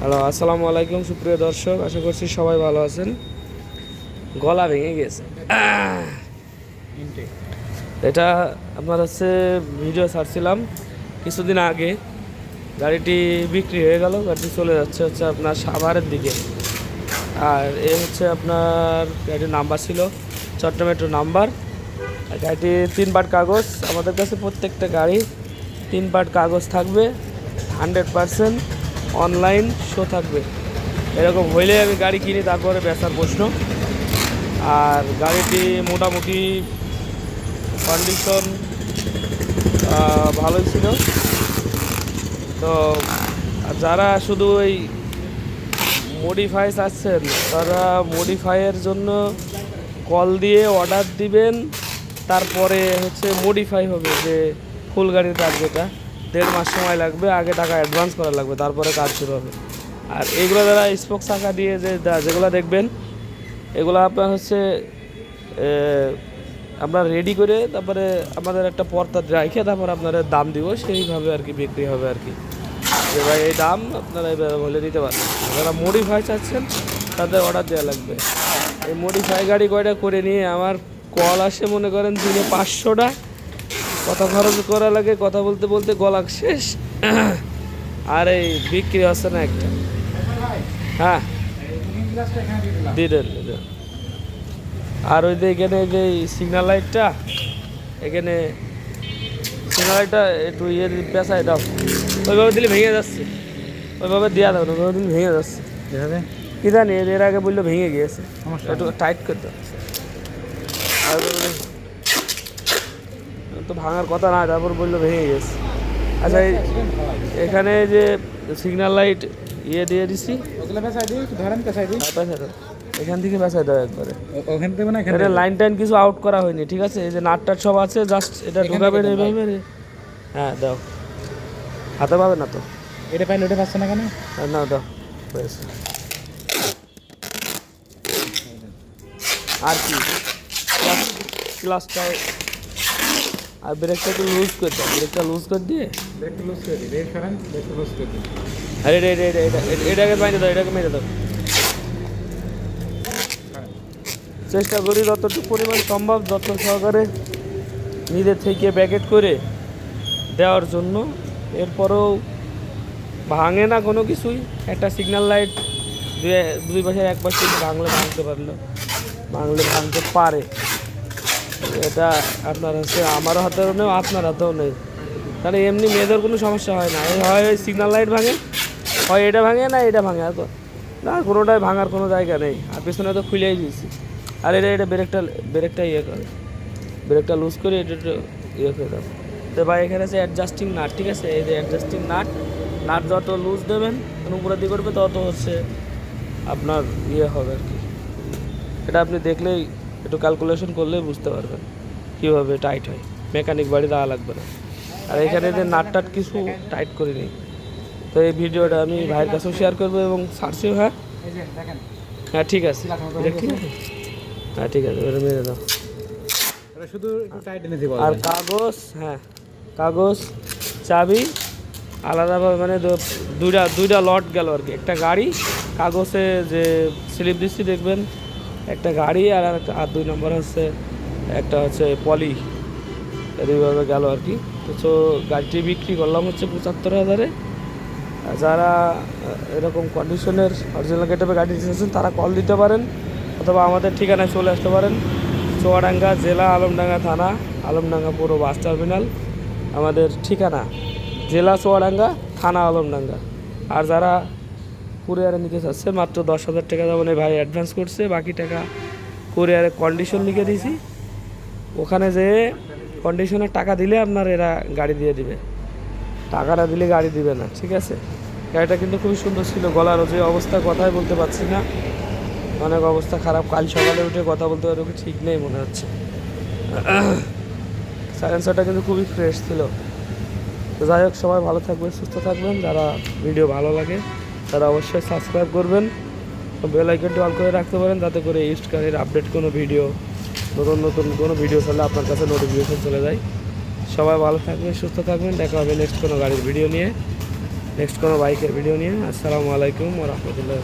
Hello, আসসালামু আলাইকুম, সুপ্রিয় দর্শক, আশা করছি সবাই ভালো আছেন। গলা ভেঙে গেছে। এটা আপনার হচ্ছে ভিডিও ছাড়ছিলাম কিছুদিন আগে। গাড়িটি বিক্রি হয়ে গেল, গাড়িটি চলে যাচ্ছে হচ্ছে আপনার সাভারের দিকে। আর এ হচ্ছে আপনার গাড়ির নাম্বার ছিল চট্টমেট্রো নাম্বার। গাড়িটি তিন পার্ট কাগজ, আমাদের কাছে প্রত্যেকটা গাড়ি তিন পার্ট কাগজ থাকবে হান্ড্রেড পারসেন্ট অনলাইন শো থাকবে। এরকম হইলে আমি গাড়ি কিনি, তারপরে বেচার প্রশ্ন। আর গাড়িটি মোটামুটি কন্ডিশন ভালোই ছিল। তো যারা শুধু ওই মডিফাই চাচ্ছেন, তারা মডিফাইয়ের জন্য কল দিয়ে অর্ডার দিবেন। তারপরে হচ্ছে মডিফাই হবে যে ফুল গাড়ির কাজ যেটা দেড় মাস সময় লাগবে, আগে টাকা অ্যাডভান্স করা লাগবে, তারপরে কাজ শুরু হবে। আর এইগুলো যারা স্পোক চাকা দিয়ে যে যেগুলো দেখবেন, এগুলো আপনার হচ্ছে আমরা রেডি করে তারপরে আমাদের একটা পর্দা রাখে তারপর আপনারা দাম দিব, সেইভাবে আর কি বিক্রি হবে আর কি। যে ভাই, এই দাম আপনারা এবার বলে দিতে পারেন যারা মডিফাই চাচ্ছেন, তাদের অর্ডার দেওয়া লাগবে। এই মডিফাই গাড়ি কয়টা করে নিয়ে আমার কল আসে, মনে করেন দিনে পাঁচশোটা। কথা খরচ করা লাগে কথা বলতে বলতে গলা শেষ। আর এই বিক্রি হচ্ছে না একটা? হ্যাঁ। আর ওই যে এখানে যে সিগন্যাল লাইটটা এখানে সিগন্যাল লাইটটা একটু ইয়ে পেঁচায় দাও। ওইভাবে দিলে ভেঙে যাচ্ছে। ওইভাবে দেওয়া দাও না ওইভাবে দিলে ভেঙে যাচ্ছে। এভাবে কি জানি এর- আগে বলল ভেঙে গিয়েছে। একটু টাইট করতে আর তো ভাঙার কথা না তারপর বলল ভেঙে গেছে। আচ্ছা এখানে যে সিগন্যাল লাইট ইয়ে দিয়ে দিছি। দাও। এখান থেকে পেঁচাই দাও একবারে। ওখান থেকে না এখানে এটা লাইন টাইন কিছু আউট করা হয়নি ঠিক আছে? এই যে নাট টাট সব আছে জাস্ট এটা ঢুকাবে এইভাবে রে। হ্যাঁ দাও। হাতে পাবে না তো? এটা পাইলে ওটা পাচ্ছে না কেন? নাও দাও। আর কি? ক্লাসটা আর ব্রেকটা একটু লুজ করে দাও ব্রেকটা লুজ করে দিয়ে ব্রেকটা লুজ করে দিই ব্রেক সরান ব্রেকটা লুজ করে দিই আরে এটা এটা এটা এটা এটা- এটাকে বাইরে দাও এটাকে মেরে দাও। চেষ্টা করি যতটুকু পরিমাণ সম্ভব যত্ন সহকারে নিজে থেকে প্যাকেট করে দেওয়ার জন্য। এরপরেও ভাঙে না কোনো কিছুই। একটা সিগন্যাল লাইট দুই দুই পাশের এক পাশে ভাঙলে ভাঙতে পারল ভাঙলে ভাঙতে পারে। এটা আপনার হচ্ছে আমারও হাতেও নেই, আপনার হাতেও নেই। তাহলে এমনি মেয়েদের কোনো সমস্যা হয় না। হয় ওই সিগন্যাল লাইট ভাঙে, হয় এটা ভাঙে না এটা ভাঙে। আর না, কোনোটাই ভাঙার কোনো জায়গা নেই। আর পিছনে তো খুলেই দিয়েছি। আর এটা এটা ব্রেকটা ব্রেকটা ইয়ে করে। ব্রেকটা লুজ করে এটা একটু ইয়ে করে দেবো তো ভাই, এখানে আছে অ্যাডজাস্টিং নাট ঠিক আছে? এই যে অ্যাডজাস্টিং নাট নাট যত লুজ দেবেন উপরে দিয়ে করবে তত হচ্ছে আপনার ইয়ে হবে আর কি। এটা আপনি দেখলেই একটু ক্যালকুলেশন করলেই বুঝতে পারবেন কীভাবে টাইট হয়। মেকানিক বাড়ি দেওয়া লাগবে না। আর এখানে যে নাট টাট কিছু টাইট করে নিই। তো এই ভিডিওটা আমি ভাইয়ের কাছেও শেয়ার করব এবং সার্চেও হ্যাঁ? হ্যাঁ ঠিক আছে। ঠিক আছে হ্যাঁ ঠিক আছে ওটা মেরে দাও। শুধু আর কাগজ হ্যাঁ কাগজ চাবি আলাদাভাবে মানে দুইটা দুইটা লট গেল আর কি। একটা গাড়ি কাগজে যে স্লিপ দিচ্ছি দেখবেন একটা গাড়ি আর আর দুই নম্বর হচ্ছে একটা হচ্ছে পলি। দুইভাবে গেল আর কি। তো গাড়িটি বিক্রি করলাম হচ্ছে পঁচাত্তর হাজারে। যারা এরকম কন্ডিশনের অরিজিনাল গেটআপে গাড়ি এসেছেন তারা কল দিতে পারেন অথবা আমাদের ঠিকানায় চলে আসতে পারেন। চুয়াডাঙ্গা জেলা আলমডাঙ্গা থানা, আলমডাঙ্গা পুরো বাস টার্মিনাল। আমাদের ঠিকানা জেলা চুয়াডাঙ্গা, থানা আলমডাঙ্গা। আর যারা কুরিয়ারে নিতে চাচ্ছে, মাত্র দশ হাজার টাকা এই ভাই অ্যাডভান্স করছে, বাকি টাকা কুরিয়ারে কন্ডিশন লিখে দিয়েছি। ওখানে যে কন্ডিশনের টাকা দিলে আপনার এরা গাড়ি দিয়ে দিবে। টাকাটা দিলে গাড়ি দিবে না, ঠিক আছে? গাড়িটা কিন্তু খুবই সুন্দর ছিল, গলার যে অবস্থা কথাই বলতে পারছি না। অনেক অবস্থা খারাপ, কাল সকালে উঠে কথা বলতে পারব ঠিক নেই মনে হচ্ছে। সাইলেন্সারটা কিন্তু খুবই ফ্রেশ ছিল। তো যাই হোক, সবাই ভালো থাকবেন, সুস্থ থাকবেন, যারা ভিডিও ভালো লাগে তারা অবশ্যই সাবস্ক্রাইব করবেন। বেল আইকনটি অন করে রাখতে পারেন, যাতে করে ইস্ট কারের আপডেট কোনো ভিডিও নতুন নতুন কোনো ভিডিও ছাড়লে আপনার কাছে নোটিফিকেশন চলে যায়। সবাই ভালো থাকবেন, সুস্থ থাকবেন। দেখা হবে নেক্সট কোনো গাড়ির ভিডিও নিয়ে নেক্সট কোনো বাইকের ভিডিও নিয়ে। আসসালামু আলাইকুম রহমতুল্লাহ